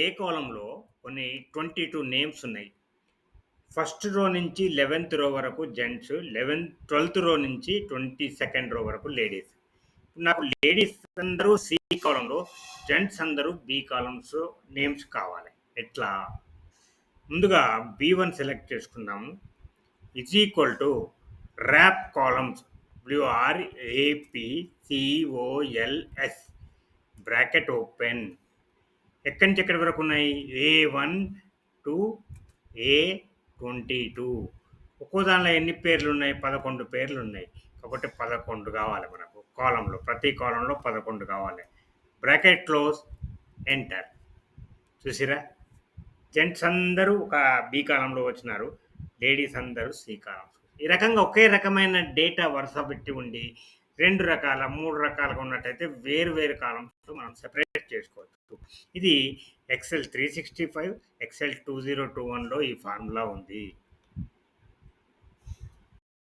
ఏ కాలంలో కొన్ని twenty two names ఉన్నాయి. ఫస్ట్ రో నుంచి లెవెన్త్ రో వరకు జెంట్స్ లెవెన్త్ ట్వెల్త్ రో నుంచి ట్వంటీ సెకండ్ రో వరకు లేడీస్. నాకు లేడీస్ అందరూ సి కాలంలో జెంట్స్ అందరూ బి కాలమ్స్ నేమ్స్ కావాలి. ఎట్లా? ముందుగా బి వన్ సెలెక్ట్ చేసుకుందాము is equal to wrap columns W R A P C O L S bracket open. ఎక్కడి నుంచి ఎక్కడి వరకు ఉన్నాయి? A one to A twenty two ఒక్కో దానిలో ఎన్ని పేర్లు ఉన్నాయి? పదకొండు పేర్లు ఉన్నాయి. కాబట్టి పదకొండు కావాలి మనకు. కాలంలో ప్రతి కాలంలో పదకొండు కావాలి. Bracket close enter. చూసిరా? జెంట్స్ అందరూ ఒక బి కాలంలో వచ్చినారు. లేడీస్ అందరూ సి కాలం. ఈ రకంగా ఒకే రకమైన డేటా వరుస పెట్టి ఉండి రెండు రకాల మూడు రకాలుగా ఉన్నట్టయితే వేరు వేరు కాలమ్స్ మనం సెపరేట్ చేసుకోవచ్చు. ఇది Excel three sixty five Excel two zero two వన్లో ఈ ఫార్ములా ఉంది.